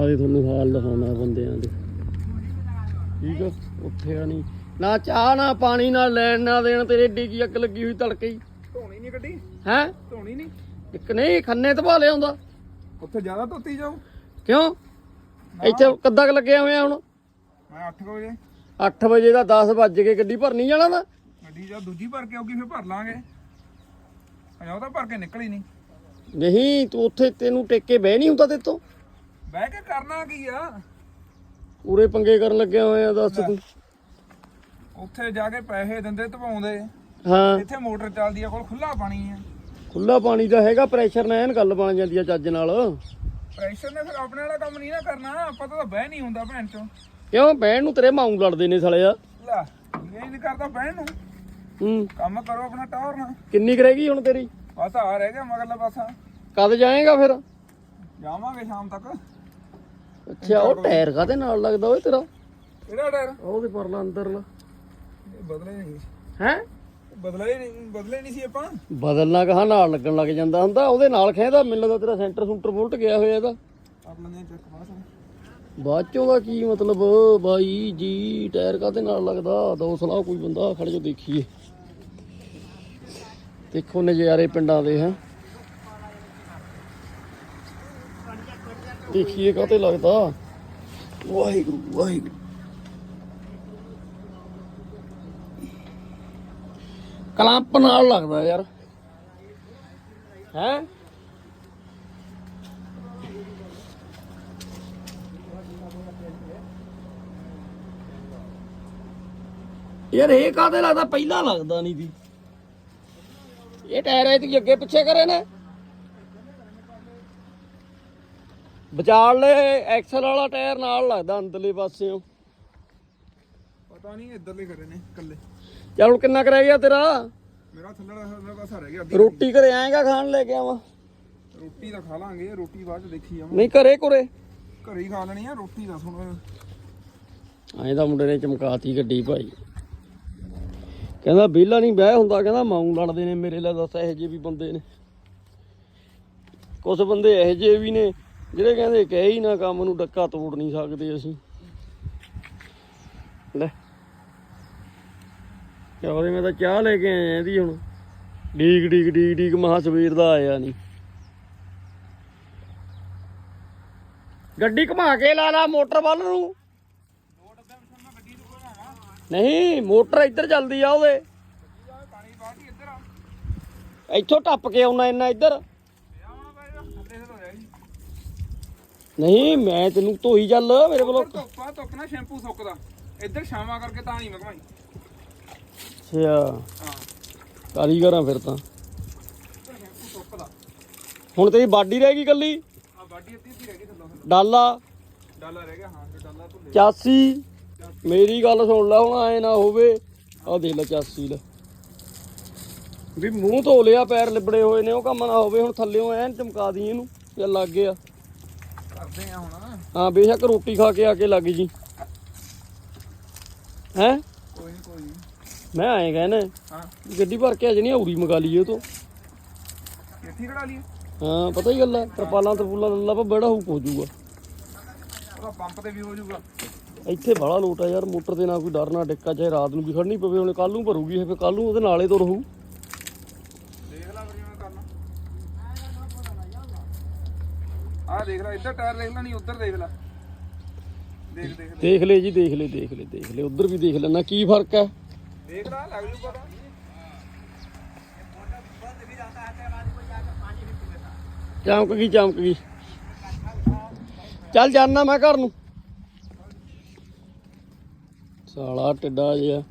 ਆਦੇ ਤੁਹਾਨੂੰ ਹਾਲ ਦਿਖਾਉਣਾ ਬੰਦਿਆਂ ਦੇ। ਠੀਕ ਆ। ਉੱਠਿਆ ਨਹੀਂ ਨਾ ਚਾਹ ਨਾ ਪਾਣੀ ਨਾ ਲੈਣ ਨਾ ਦੇਣ ਤੇਰੇ ਏਡੀ ਕੀ ਅੱਗ ਲੱਗੀ ਹੋਈ ਤੜਕੇ ਹੀ। ਧੋਣੀ ਨਹੀਂ ਗੱਡੀ? ਹੈ? ਧੋਣੀ ਨਹੀਂ ਇੱਕ ਨਹੀਂ ਖੰਨੇ ਤਪਾ ਲਿਆਉਂਦਾ ਉੱਥੇ ਜ਼ਿਆਦਾ ਧੋਤੀ ਜਾਓ ਕਿਉਂ? ਇੱਥੇ ਕੱਦਾ ਕੁ ਲੱਗਿਆ ਹੋਇਆ ਹੁਣ? ਮੈਂ 8 ਵਜੇ। 8 ਵਜੇ ਦਾ 10 ਵੱਜ ਕੇ ਗੱਡੀ ਭਰਨੀ ਜਾਣਾ ਦਾ ਗੱਡੀ ਜਦ ਦੂਜੀ ਭਰ ਕੇ ਆਉਗੀ ਫਿਰ ਭਰ ਲਾਂਗੇ। ਅਜਾ ਉਹ ਤਾਂ ਭਰ ਕੇ ਨਿਕਲੀ ਨਹੀਂ ਨਹੀਂ ਤੂੰ ਉੱਥੇ ਤੈਨੂੰ ਟੇਕੇ ਬਹਿ ਨਹੀਂ ਹੁੰਦਾ ਤੇਤੋਂ ਬਹਿ ਕੇ ਕਰਨਾ ਕੀ ਆ? ਪੂਰੇ ਪੰਗੇ ਕਰਨ ਲੱਗਿਆ ਹੋਇਆ ਦੱਸ ਤੂੰ। ਉੱਥੇ ਜਾ ਕੇ ਪੈਸੇ ਦਿੰਦੇ ਧਵਾਉਂਦੇ। ਹਾਂ। ਇੱਥੇ ਮੋਟਰ ਚੱਲਦੀ ਆ ਕੋਲ ਖੁੱਲਾ ਪਾਣੀ ਆ। ਖੁੱਲਾ ਪਾਣੀ ਦਾ ਹੈਗਾ ਪ੍ਰੈਸ਼ਰ ਨਾਲ ਐਨ ਗੱਲ ਬਣ ਜਾਂਦੀ ਆ ਚੱਜ ਨਾਲ। ਪ੍ਰੈਸ਼ਰ ਨੇ ਫਿਰ ਆਪਣੇ ਵਾਲਾ ਕੰਮ ਨਹੀਂ ਨਾ ਕਰਨਾ ਆਪਾਂ ਤਾਂ ਬਹਿ ਨਹੀਂ ਹੁੰਦਾ ਭੈਣ ਚੋਂ। ਕਿਉਂ? ਬਹਿਣ ਨੂੰ ਤੇਰੇ ਮਾਊ ਲੜਦੇ ਨੇ ਸਾਲਿਆ ਲੈ ਇਹ ਨਹੀਂ ਕਰਦਾ ਬਹਿਣ ਨੂੰ। ਹੂੰ। ਕੰਮ ਕਰੋ ਆਪਣਾ ਟਾਵਰ ਨਾਲ। ਕਿੰਨੀ ਕੁ ਰਹਿ ਗਈ ਹੁਣ ਤੇਰੀ? ਬਸ ਆ ਰਹਿ ਗਿਆ ਮਗਰਲਾ ਪਾਸਾ। ਕਦ ਜਾਏਗਾ ਫਿਰ? ਜਾਵਾਂਗੇ ਸ਼ਾਮ ਤੱਕ। ਅੱਛਾ ਉਹ ਟਾਇਰ ਕਾਦੇ ਨਾਲ ਲੱਗਦਾ ਓਏ ਤੇਰਾ? ਕਿਹੜਾ ਟਾਇਰ? ਉਹਦੇ ਪਰਲਾ ਅੰਦਰਲਾ। ਇਹ ਬਦਲੇ ਨਹੀਂ ਹੈ? ਬਦਲੇ ਨਹੀਂ ਬਦਲੇ ਨਹੀਂ ਸੀ ਆਪਾਂ। ਬਦਲਣਾ ਕਹਾ ਨਾਲ ਲੱਗਣ ਲੱਗ ਜਾਂਦਾ ਹੁੰਦਾ ਉਹਦੇ ਨਾਲ ਖੈਦਾ ਮੈਨੂੰ ਲੱਗਦਾ ਤੇਰਾ ਸੈਂਟਰ ਸੂਟਰ ਬੁਲਟ ਗਿਆ ਹੋਇਆ ਇਹਦਾ। ਆਪਣਾ ਨੇ ਚੱਕ ਬਾਸ ਬਾਅਦ ਚੋਂ ਦਾ ਕੀ ਮਤਲਬ? ਬਾਈ ਜੀ ਟਾਇਰ ਕਾਦੇ ਨਾਲ ਲੱਗਦਾ? ਦੋ ਸਲਾਹ ਕੋਈ ਬੰਦਾ ਖੜ ਜੋ ਦੇਖੀਏ। ਦੇਖੋ ਨਜ਼ਾਰੇ ਪਿੰਡਾਂ ਦੇ ਹੈ। ਦੇਖੀਏ ਕਾਤੇ ਲੱਗਦਾ। ਵਾਹਿਗੁਰੂ ਵਾਹਿਗੁਰੂ। ਕਲੰਪ ਨਾਲ ਲੱਗਦਾ ਯਾਰ। ਹੈ? ਯਾਰ ਇਹ ਕਾਦੇ ਲੱਗਦਾ? ਪਹਿਲਾਂ ਲੱਗਦਾ ਨਹੀਂ ਦੀ ਇਹ ਟਾਇਰ ਐ ਤੇ ਅੱਗੇ ਪਿੱਛੇ ਕਰੇ ਨੇ। ਵਿਚਾਲ ਲੈ ਐਕਸਲ ਵਾਲਾ ਟਾਇਰ ਨਾਲ ਲੱਗਦਾ ਅੰਦਰਲੇ ਪਾਸਿਓਂ। ਪਤਾ ਨਹੀਂ ਇੱਧਰਲੇ ਕਰੇ ਨੇ ਇਕੱਲੇ। ਚੱਲ ਹੁਣ ਕਿੰਨਾ ਕੁ ਰਹਿ ਗਿਆ ਤੇਰਾ? ਮੇਰਾ ਥੱਲੜਾ ਥੱਲੜਾ ਪਾਸਾ ਰਹਿ ਗਿਆ ਅੱਧੀ ਰੋਟੀ ਘਰੇ ਆਏਗਾ ਖਾਣ ਲੈ ਕੇ ਆਵਾਂ? ਰੋਟੀ ਤਾਂ ਖਾ ਲਾਂਗੇ ਰੋਟੀ ਬਾਅਦ ਚ ਦੇਖੀ ਜਾਵਾਂ। ਨਹੀਂ ਘਰੇ ਘਰੇ। ਘਰੇ ਹੀ ਖਾ ਲੈਣੀ ਆ ਰੋਟੀ ਦਾ ਹੁਣ। ਐਂ ਤਾਂ ਮੁੰਡੇ ਨੇ ਚਮਕਾਤੀ ਗੱਡੀ ਭਾਈ। ਕਹਿੰਦਾ ਵਿਹਲਾ ਨਹੀਂ ਬਹਿ ਹੁੰਦਾ ਕਹਿੰਦਾ ਮਾਊ ਲੜਦੇ ਨੇ ਮੇਰੇ ਲਈ ਦੱਸ ਇਹੋ ਜਿਹੇ ਵੀ ਬੰਦੇ ਨੇ। ਕੁਝ ਬੰਦੇ ਇਹੋ ਜਿਹੇ ਵੀ ਨੇ ਜਿਹੜੇ ਕਹਿੰਦੇ ਕਹਿ ਹੀ ਨਾ ਕੰਮ ਨੂੰ, ਡੱਕਾ ਤੋੜ ਨਹੀਂ ਸਕਦੇ ਅਸੀਂ। ਲੈ। ਯਾਰੇ ਮੈਂ ਤਾਂ ਚਾਹ ਲੈ ਕੇ ਆਇਆ ਇਹਦੀ ਹੁਣ। ਡੀਕ ਡੀਕ ਡੀਕ ਡੀਕ, ਮਹਾ ਸਵੇਰ ਦਾ ਆਇਆ ਨਹੀਂ ਗੱਡੀ ਘੁਮਾ ਕੇ ਲਾ ਲਾ ਮੋਟਰ ਵੱਲ ਨੂੰ। ਨਹੀਂ, ਮੋਟਰ ਇੱਧਰ ਚੱਲਦੀ ਆ ਉਹਦੇ। ਇੱਥੋਂ ਟੱਪ ਕੇ ਆਉਣਾ ਇੰਨਾ ਇੱਧਰ ਇਹ ਆਉਣਾ ਪਏਗਾ ਥੱਲੇ ਤੋਂ ਰਿਹਾ ਜੀ ਨਹੀਂ ਮੈਂ ਤੈਨੂੰ ਧੋਈ ਚੱਲ ਮੇਰੇ ਉੱਧਰ ਧੁੱਪਾ ਧੁੱਪ ਨਾਲ ਸ਼ੈਂਪੂ ਸੁੱਕਦਾ ਇੱਧਰ ਛਾਵਾਂ ਕਰਕੇ ਤਾਂ ਨਹੀਂ ਮਗਵਾਈ ਅੱਛਾ। ਹਾਂ। ਕਾਰੀਗਰਾਂ ਫਿਰ ਤਾਂ। ਇੱਧਰ ਸ਼ੈਂਪੂ ਸੁੱਕਦਾ ਹੁਣ ਤੇਰੀ ਬਾਡੀ ਰਹਿ ਗਈ ਕੱਲੀ ਆ ਬਾਡੀ ਅੱਧੀ ਅੱਧੀ ਰਹਿ ਗਈ ਥੱਲੋਂ ਡਾਲਾ। ਡਾਲਾ ਰਹਿ ਗਿਆ ਹਾਂ ਤੇ ਡਾਲਾ ਭੁੱਲੇ 84 ਮੇਰੀ ਗੱਲ ਸੁਣ ਲੈ ਹੁਣ ਐ ਨਾ ਹੋਵੇ। ਆ ਦੇ ਲੈ 84 ਲੈ। ਵੀ ਮੂੰਹ ਧੋ ਲਿਆ ਪੈਰ ਲਿਬੜੇ ਹੋਏ ਨੇ ਉਹ ਕੰਮ ਨਾ ਹੋਵੇ ਹੁਣ ਥੱਲਿਓਂ ਐਨ ਚਮਕਾ ਦੀ ਇਹਨੂੰ ਜਾਂ ਲੱਗ ਗਿਆ। ਕਰਦੇ ਆ ਹੁਣ। ਹਾਂ ਬੇਸ਼ੱਕ ਰੋਟੀ ਖਾ ਕੇ ਆ ਕੇ ਲੱਗ ਜੀ। ਹੈ? ਕੋਈ ਨਹੀਂ ਕੋਈ ਨਹੀਂ ਮੈਂ ਐਂ ਕਹਿੰਦਾ ਹਾਂ। ਗੱਡੀ ਭਰ ਕੇ ਅਜੇ ਨਹੀਂ ਔਰੀ ਮੰਗਾ ਲਈਏ ਤੋਂ। ਇੱਥੇ ਕਢਾ ਲਈਏ? ਹਾਂ ਪਤਾ ਹੀ ਗੱਲ ਹੈ ਤਰਪਾਲਾਂ ਤਰਪੂਲਾਂ ਲੱਲਾ ਪਾ ਬੜਾ ਹੋ ਜਾਊਗਾ। ਉਹਦਾ ਪੰਪ ਤੇ ਵੀ ਹੋ ਜਾਊਗਾ। ਇੱਥੇ ਬੜਾ ਲੋਟ ਆ ਯਾਰ ਮੋਟਰ ਤੇ ਨਾ ਕੋਈ ਡਰ ਨਾ ਡਿੱਕਾ ਚਾਹੇ ਰਾਤ ਨੂੰ ਵੀ ਖੜਨੀ ਪਵੇ ਹੁਣ ਕੱਲ ਨੂੰ ਭਰੂਗੀ ਫੇ ਕੱਲ ਨੂੰ ਉਹਦੇ ਨਾਲੇ ਤੋਂ ਰਹੂ ਦੇਖ ਲੈ ਫਿਰ ਜਿਵੇਂ ਕਰਨਾ ਆ ਦੇਖ ਲੈ ਇੱਧਰ ਟਾਇਰ ਦੇਖ ਲੈ ਨਹੀਂ ਉੱਧਰ ਦੇਖ ਲੈ। ਦੇਖ ਦੇਖ ਲੈ ਦੇਖ ਲੈ ਜੀ ਦੇਖ ਲੈ ਦੇਖ ਲੈ ਦੇਖ ਲੈ ਉਧਰ ਵੀ ਦੇਖ ਲੈਣਾ ਕੀ ਫ਼ਰਕ ਹੈ? ਦੇਖ ਲੈ ਲੱਗ ਜੂ ਪਤਾ। ਚਮਕ ਗਈ ਚਮਕ ਗਈ। ਚੱਲ ਜਾਨਾ ਮੈਂ ਘਰ ਨੂੰ। ਸਾਲਾ ਟਿੱਡਾ ਜਿਹਾ।